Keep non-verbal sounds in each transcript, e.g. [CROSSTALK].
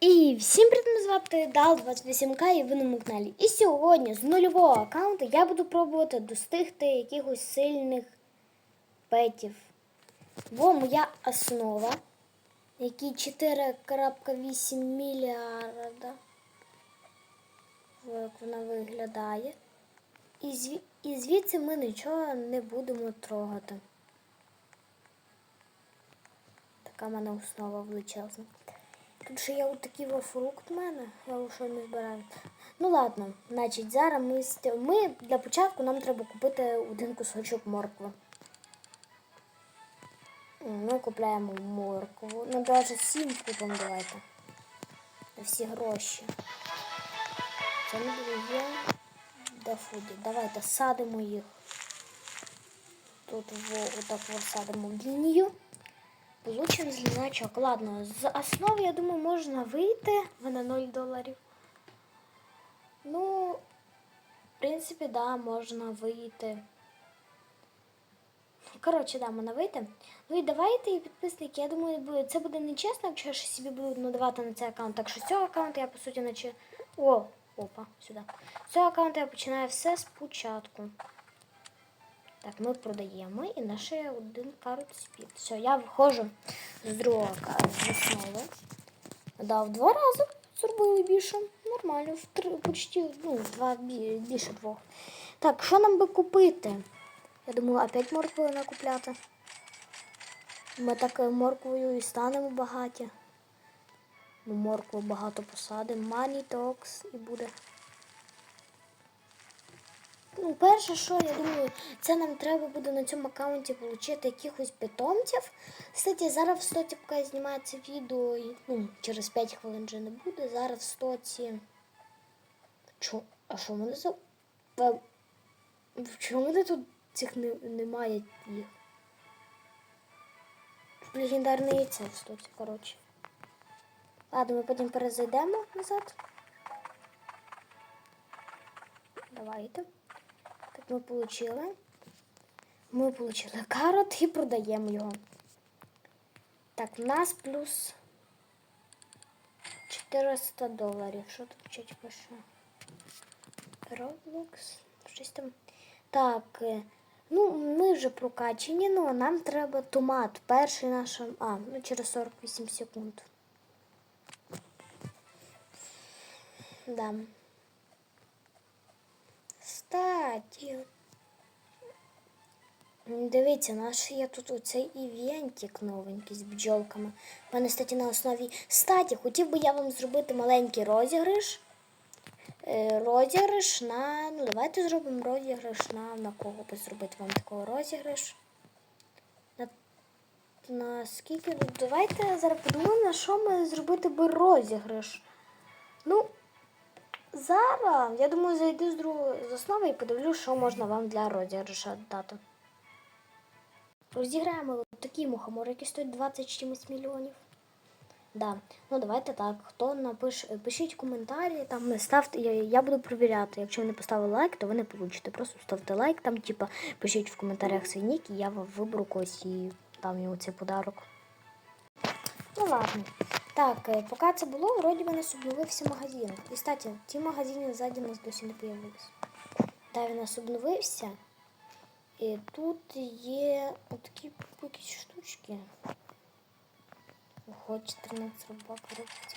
І всім привіт, мене звати Дал 28К і ви на моєму каналі. І сьогодні з нульового аккаунту я буду пробувати достигти якихось сильних петів. Бо моя основа, який 4,8 мільярда. Як вона виглядає. І, зві... і звідси ми нічого не будемо трогати. Така в мене основа величезна. Тут ще є отакий во фрукт в мене, я його ще не збираю. Ну ладно, значить, зараз ми, ми для початку нам треба купити один кусочок моркви. Ми купляємо моркву. Ну, навіть сім купимо давайте. На всі гроші. Це не буде. Де фуді? Давайте садимо їх. Тут отак садимо в лінію. Получим значок. Ладно, з основи, я думаю, можна вийти. В мене 0 доларів. Ну, в принципі, да, можна вийти. Коротше, да, можна вийти. Ну і давайте, і підписники, я думаю, це буде нечесно, якщо я ще собі буду надавати на цей аккаунт. Так що цього аккаунту я, по суті, наче. О, опа, сюди. Цього аккаунту я починаю все спочатку. Так, ми продаємо і наше один карт спід. Все, я виходжу з другого ка- з основи. Да, в два рази зробили більше. Нормально, в три, почти, ну, два більше двох. Так, що нам би купити? Я думала, опять морквою накупляти. Ми так е, морквою і станемо багаті. Ми моркву багато посадимо. Talks і буде. Ну, перше, що я думаю, це нам треба буде на цьому аккаунті отримати якихось питомців. Кстати, зараз в стоці, поки я знімаю це відео, і, ну, через 5 хвилин вже не буде. Зараз в стоці. Чо? А що в мене за. Чому мене тут цих не, немає їх? Легендарне яйце в стоці, коротше. Ладно, ми потім перезайдемо назад. Давайте. Ми получили. Ми получили карот і продаємо його. Так, в нас плюс 400 доларів. Що тут вчить пише? Roblox. Щось там. Так. е, Ну, ми вже прокачені, ну а нам треба томат. Перший наш. А, ну через 48 секунд. Да. Кстати. Дивіться, наш є тут оцей івентик новенький з бджолками. У мене, кстати, на основі. Кстати, хотів би я вам зробити маленький розіграш. Е, Розіграш на. Ну, давайте зробимо розіграш на. На кого би зробити вам такого розіграш? На, на скільки? Ну, Давайте зараз подумаємо, на що ми зробити би розіграш. Ну, Зараз, я думаю, зайду з другої з основи і подивлюсь, що можна вам для розіграша дати. Розіграємо такі мухомори, які стоять 20 чимось мільйонів. Да. Ну давайте так. Хто напише, пишіть коментарі, там ставте. Я, я буду перевіряти. Якщо ви не поставили лайк, то ви не получите. Просто ставте лайк, там, типа, пишіть в коментарях свій нік, і я вам виберу когось і дам йому цей подарок. Ну ладно. Так, е, поки це було, вроді би нас обновився магазин. І кстати, ті магазини ззаді нас досі не появились. Да, він нас обновився. І тут є отакі якісь штучки. Ого, 14 рубак робиться.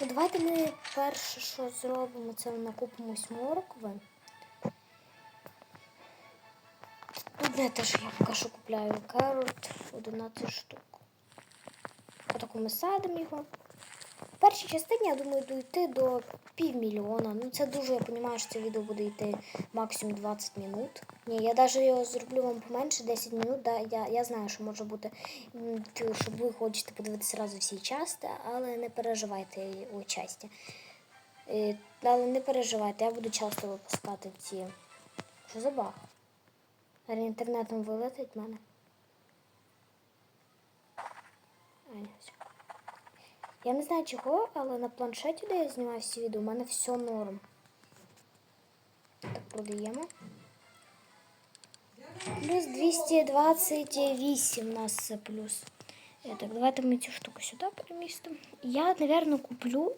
Ну, давайте ми перше, що зробимо, це накупимось моркви. Тут не те, що я поки що купляю карот 11 штук. Отаку ми садимо його. В першій частині, я думаю, дойти до півмільйона. Ну, це дуже, я розумію, що це відео буде йти максимум 20 минут. Ні, я навіть його зроблю вам поменше 10 минут. Да, я, я знаю, що може бути, м, т- що ви хочете подивитися разу всі части, але не переживайте у часті. Е, Але не переживайте, я буду часто випускати ці. Що за баг? Інтернетом вилетить в мене. А, ні, все. Я не знаю чого, але на планшеті, де я знімаю всі відео, у мене все норм. Так, продаємо. Плюс 228 у нас плюс. Е, Так, давайте ми цю штуку сюди перемістимо. Я, напевно, куплю.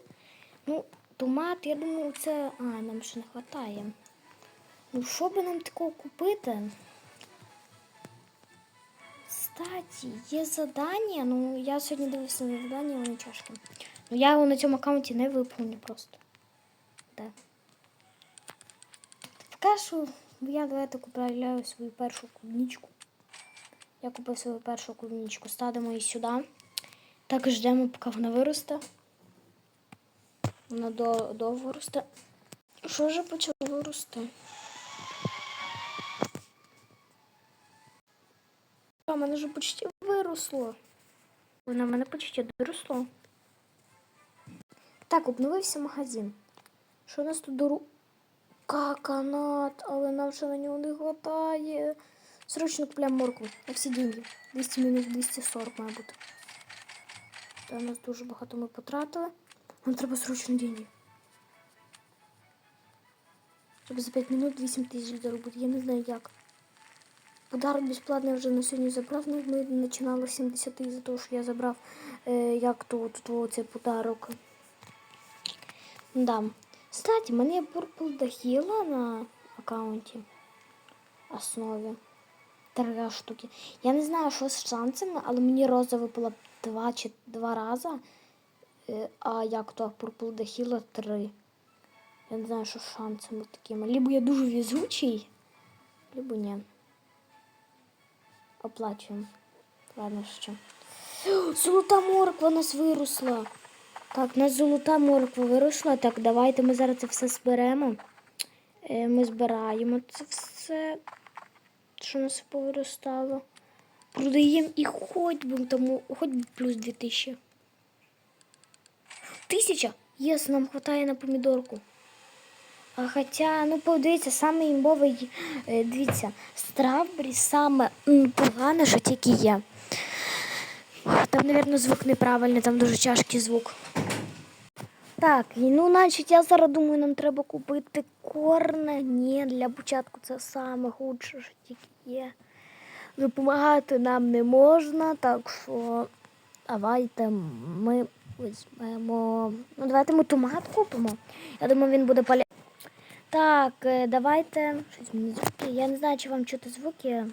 Ну, томат, я думаю, це. А, нам ще не вистачає. Ну, що би нам такого купити? Кстати, є задання. Ну, я сьогодні дивився на задання, вони тяжкі. Ну, я його на цьому аккаунті не виповню просто. Да. Поки що я давайте купляю свою першу клубничку. Я купив свою першу клубничку. Ставимо її сюди. Так ждемо, поки вона виросте. Вона до, довго росте. Що вже почало рости? А, мене вже почти виросло. Вона в мене почти доросло. Так, обновився магазин. Що у нас тут дору... Каканат, але нам ще на нього не вистачає. Срочно купляємо моркву на всі деньги. 200 мінус 240 має бути. Та у нас дуже багато ми потратили. Нам треба срочно деньги. Щоб за 5 минут 8 тисяч заробити. Я не знаю як. Подарок безплатний вже на сьогодні забрав. Ну, ми починали з 70 за того, що я забрав е, як тут цей подарок. Да. Кстати, мене Purple Dahila на аккаунті основі. Три штуки. Я не знаю, що з шансами, але мені роза випала два чи два рази. Е, А як то Purple Dahila три. Я не знаю, що з шансами такими. Либо я дуже везучий, либо ні. Оплачуємо. Ладно, що. Золота морква у нас виросла. Так, у нас золота морква виросла. Так, давайте ми зараз це все зберемо. Е, Ми збираємо це все, що у нас повиростало. Продаємо і хоч би тому, хоч би плюс 2000. Тисяча? Єс, нам вистачає на помідорку. Хоча, ну подивіться, саме імбовий, е, дивіться, стравбері саме погане, що тільки є. Там, мабуть, звук неправильний, там дуже тяжкий звук. Так, ну, значить, я зараз думаю, нам треба купити корне. Ні, для початку це саме худше, що тільки є. Допомагати нам не можна, так що давайте ми візьмемо. Ну, давайте ми томат купимо. Я думаю, він буде поле. Так, е, давайте. Я не знаю, чи вам чути звуки.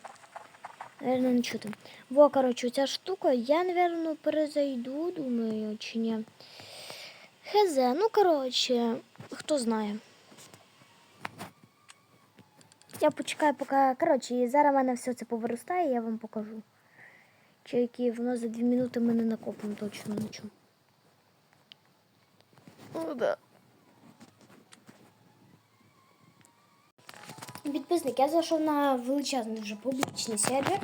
Наверное, не чути. Во, коротше, ця штука, я, наверное, перезайду, думаю, чи ні. Хз, ну коротше, хто знає. Я почекаю, поки. Коротше, зараз в мене все це повиростає, я вам покажу. Чайки, воно за дві минути ми не накопимо точно нічого. Ну да. Підписник, я зайшов на величезний вже публічний сервер.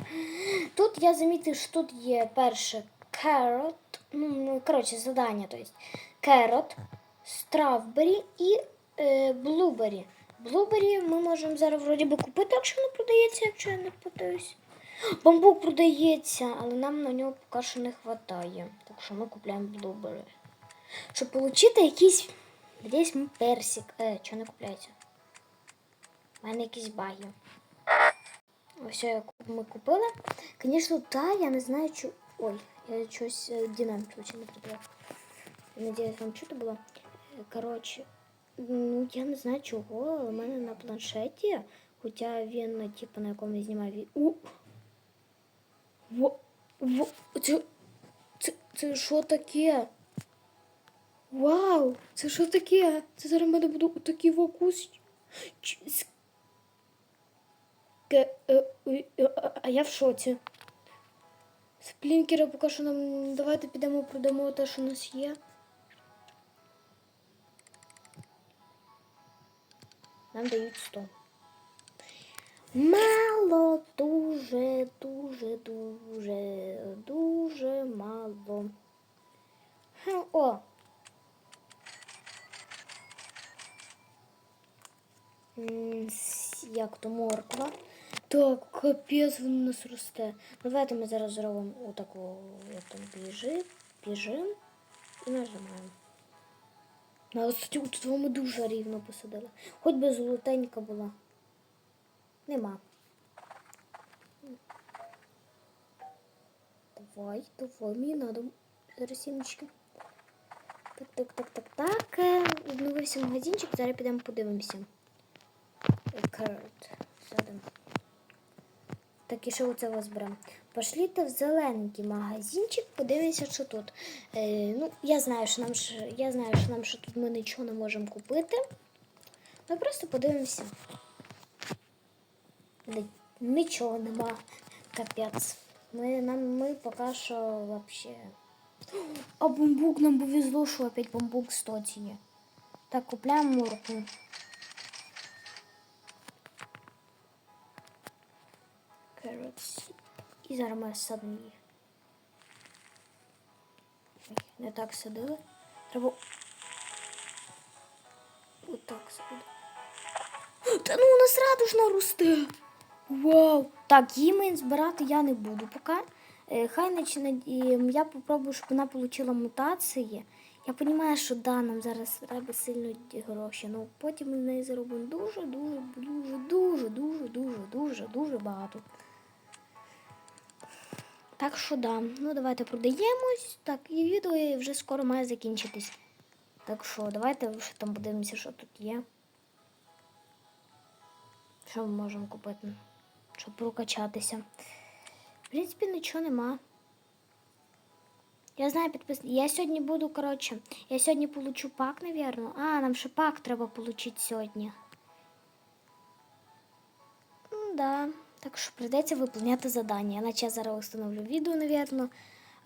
Тут я замітив, що тут є перше carrot, ну, ну коротше, задання, то есть carrot, strawberry і е, blueberry. Blueberry ми можемо зараз вроді би купити, якщо не продається, якщо я не питаюсь. Бамбук продається, але нам на нього поки що не вистачає. Так що ми купуємо blueberry. Щоб отримати якийсь десь персик. Е, що не купляється? У мене якісь баги. Ось ми купили. Звісно, та я не знаю, що. Ой, я щось динаміку ще не прибрав. Надіюсь, вам чути було. Коротше, ну я не знаю чого, але в мене на планшеті, хоча він, ну, типу, на якому я знімаю від. У! Во, во, це, це, це що таке? Вау! Це що таке? Це зараз в мене буде такий вокус. Ч- а- А я в шоці. Сплінкери поки що нам. Давайте підемо продамо те, що у нас є. Нам дають 100. Мало, дуже, дуже, дуже, дуже мало. О! М, Як то морква. Так, капець воно у нас росте. Ну, давайте ми зараз зробимо отаку там біжи, біжим і нажимаємо. На тут ми дуже рівно посадили. Хоч би золотенька була. Нема. давай, давай, мені надо. Зараз сімечки. Так, так, так, так, так. Е, Обновився магазинчик, зараз підемо подивимося. Сядемо. Так, і що оце вас беремо? Пошліте в зелененький магазинчик, подивимося, що тут. Е, ну, я знаю, що нам я знаю, що нам що тут ми нічого не можемо купити. Ми просто подивимося. Нічого нема. Капець. Ми, нам, ми поки що вообще. А бамбук нам повезло, що опять бамбук 100 є. Так, купляємо морку. І зараз ми садимо її. Не так садили. Треба. Отак садити. Та ну у нас радужна росте. Вау! Так, її ми збирати я не буду поки. Е, Хай почне. Я попробую, щоб вона отримала мутації. Я розумію, що да, нам зараз треба сильно гроші, але потім ми з неї заробимо дуже, дуже, дуже, дуже, дуже, дуже, дуже, дуже багато. Так що да. Ну давайте продаємось. Так, і відео вже скоро має закінчитись. Так що давайте вже там подивимося, що тут є. Що ми можемо купити, щоб прокачатися. В принципі, нічого нема. Я знаю підписник. Я сьогодні буду, коротше, я сьогодні получу пак, навірно. А, нам ще пак треба получити сьогодні. Ну, да. Так що прийдеться виповняти завдання. Наче я зараз встановлю відео, навірно.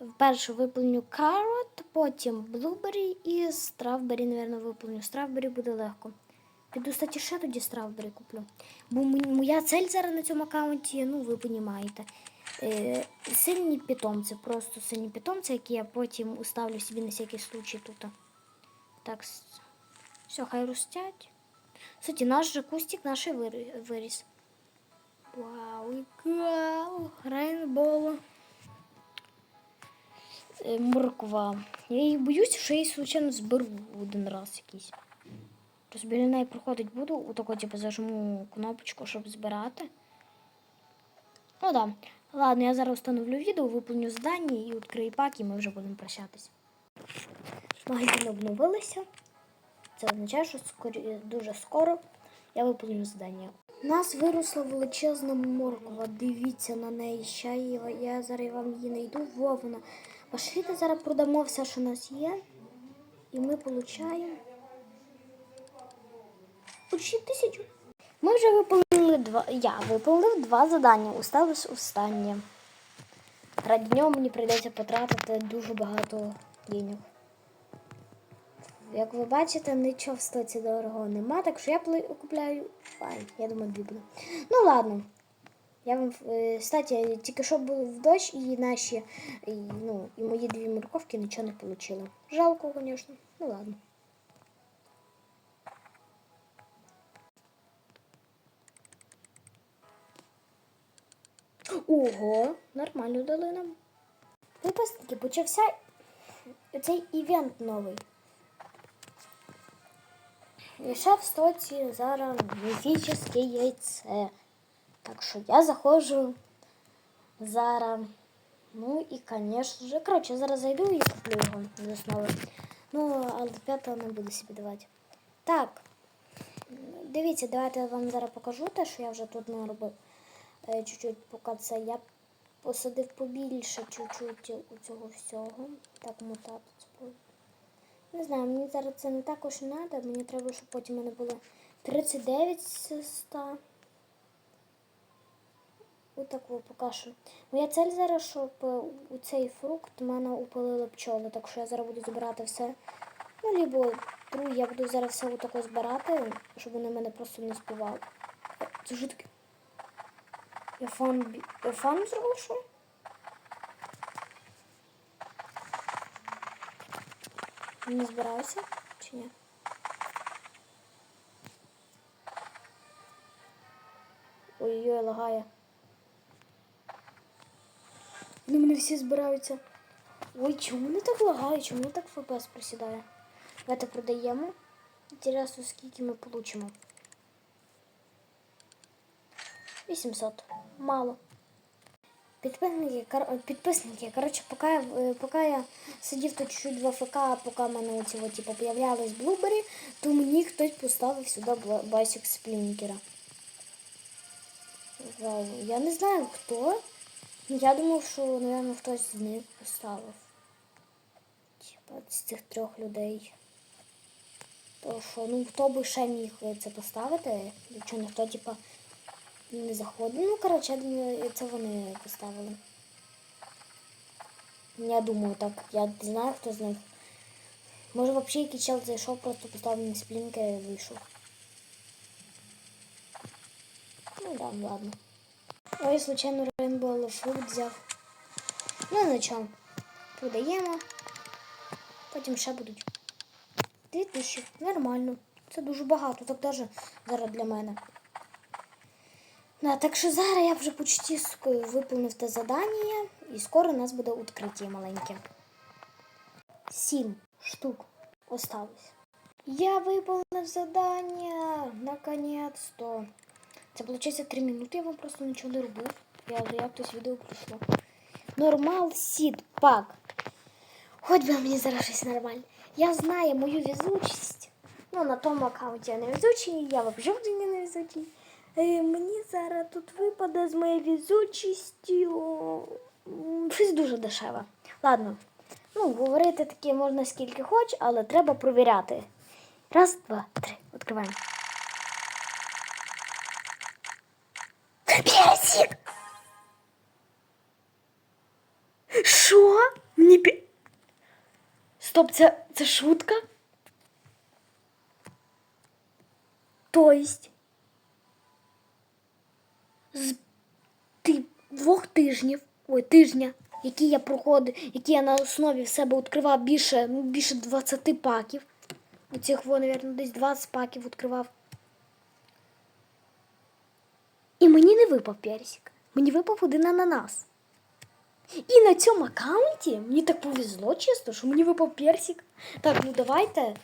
Вперше виповню карот, потім блубері і стравбері, навірно, виповню. Стравбері буде легко. Піду, кстати, ще тоді стравбері куплю. Бо моя цель зараз на цьому аккаунті, ну, ви розумієте. Е, сильні питомці, просто сильні питомці, які я потім уставлю собі на всякий случай тут. Так, все, хай ростять. Кстати, наш же кустик наш виріс. Вау, вау, рейнбоу. Е, Морква. Я її боюся, що я її случайно зберу один раз якийсь. Просто біля неї проходить буду, отако, типу, зажму кнопочку, щоб збирати. Ну да. Ладно, я зараз встановлю відео, виповню здання і відкрию пак, і ми вже будемо прощатись. Магазини обновилися. Це означає, що скорі, дуже скоро я виповню здання. У нас виросла величезна морква. Дивіться на неї. Ща я зараз вам її знайду. Вовна. Пошліте зараз продамо все, що у нас є. І ми получаємо. Почти тисячу. Ми вже виповнили два. Я виповнив два завдання. Осталось останнє. Ради нього мені прийдеться потратити дуже багато денег. Як ви бачите, нічого в стоці дорогого нема, так що я купляю. Ай, я думаю, дві. Ну ладно. Я вам, е, кстати, тільки що був дощ і наші, і, ну, і мої дві морковки нічого не отримали. Жалко, звісно. Ну ладно. Ого, нормально дали нам. Випускники, почався цей івент новий. І ще в стоці зараз міфічне яйце. Так що я заходжу зараз. Ну і, звісно ж, коротше, зараз зайду і куплю його з основи. Ну, але п'ятого не буду собі давати. Так, дивіться, давайте я вам зараз покажу те, що я вже тут наробив. Е, Чуть-чуть поки це я посадив побільше чуть-чуть у цього всього. Так, мутати спробую. Не знаю, мені зараз це не також треба. Мені треба, щоб потім мене було 39 з 100. Отаку поки. Моя цель зараз, щоб е, у цей фрукт в мене упалили пчоли. Так що я зараз буду збирати все. Ну, лібо тру, я буду зараз все отако збирати, щоб вони мене просто не збивали. Е, Це ж таке. Я фан, я фан зробив що? Не збираюся чи ні? Ой-ой, лагає. Вони мене всі збираються. Ой, чому вони так лагають? Чому так ФПС просідає? Давайте продаємо. Інтересно, скільки ми получимо. 800. Мало. Підписники, підписники, коротше, поки, я, е, поки я сидів тут чуть-чуть в АФК, поки в мене оці, от, типу, появлялись блубері, то мені хтось поставив сюди басік сплінкера. Я не знаю хто. Я думав, що, мабуть, хтось з них поставив. Типа з цих трьох людей. То що, ну хто би ще міг це поставити, якщо ніхто, типа, не заходив. Ну, коротше, це вони поставили. Я думаю так, я знаю, хто з них. Може взагалі який чел зайшов, просто поставив на сплінки і вийшов. Ну да, ладно. Ой, случайно Rainbow Fruit взяв. Ну на чому? Продаємо. Потім ще будуть. Дві тисячі. Нормально. Це дуже багато, так даже зараз для мене. Да, так що зараз я вже почти виповнив те задання, і скоро у нас буде відкриття маленьке. Сім штук осталось. Я виповнив задання. Наконець-то. Це виходить 3 минути, я вам просто нічого не робив. Я як хтось відео пройшло. Нормал сід пак. Хоч би мені зараз щось нормальне. Я знаю мою везучість. Ну, на тому аккаунті я не везучий, я взагалі не невезучий. Е, мені зараз тут випаде з моєю везучістю. м, Щось дуже дешеве. Ладно. Ну, говорити таке можна скільки хоч, але треба провіряти. Раз, два, три. Відкриваємо. Персик! Що? Мені пі... Стоп, це, це шутка? То есть з двох тижнів, ой, тижня, які я проходив, які я на основі в себе відкривав більше, ну, більше 20 паків. Оцих, во, мабуть, десь 20 паків відкривав. І мені не випав персик. Мені випав один ананас. І на цьому аккаунті мені так повезло, чесно, що мені випав персик. Так, ну давайте.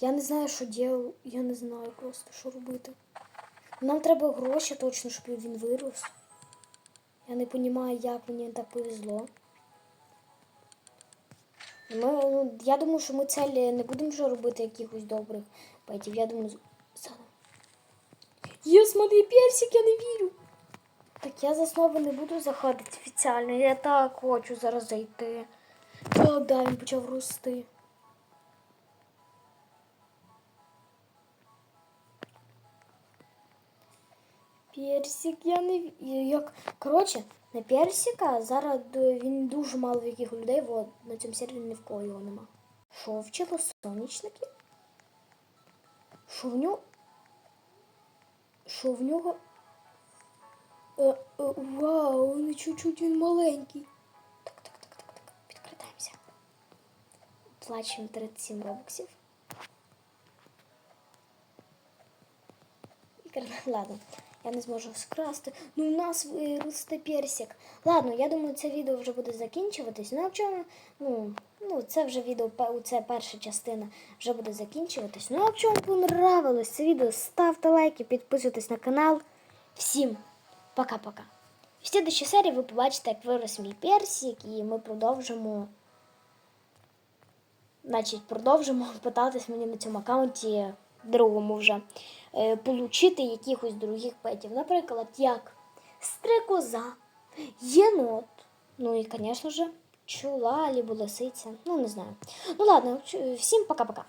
Я не знаю, що діяв. Я не знаю просто, що робити. Нам треба гроші точно, щоб він вирос. Я не розумію, як мені так повезло. Ми, ну, я думаю, що ми целі не будемо вже робити якихось добрих петів. Я думаю, з- за- Є, смотри, персик, я не вірю. Так я за основи не буду заходити офіціально. Я так хочу зараз зайти. Так, да, він почав рости. Персик, я не як. Коротше, на персика зараз він дуже мало в яких людей, вот, на цьому сервері ні в кого його нема. Що вчило сонячники? Що в нього? Що в нього? Е, е, вау, ну чуть-чуть він маленький. Так, так, так, так, так. Підкрадаємося. Плачемо 37 робоксів. [LAUGHS] Ладно, я не зможу скрасти. Ну, у нас виросте персик. Ладно, я думаю, це відео вже буде закінчуватись. Ну, а в чому? Ну, ну, це вже відео, це перша частина вже буде закінчуватись. Ну, а в чому понравилось це відео, ставте лайки, підписуйтесь на канал. Всім пока-пока. В слідчій серії ви побачите, як вирос мій персик, і ми продовжимо. Значить, продовжимо [LAUGHS] питатись мені на цьому аккаунті другому вже е, получити якихось других петів. Наприклад, як стрекоза, єнот, ну і, звісно ж, чула або лисиця. Ну, не знаю. Ну ладно, всім пока-пока.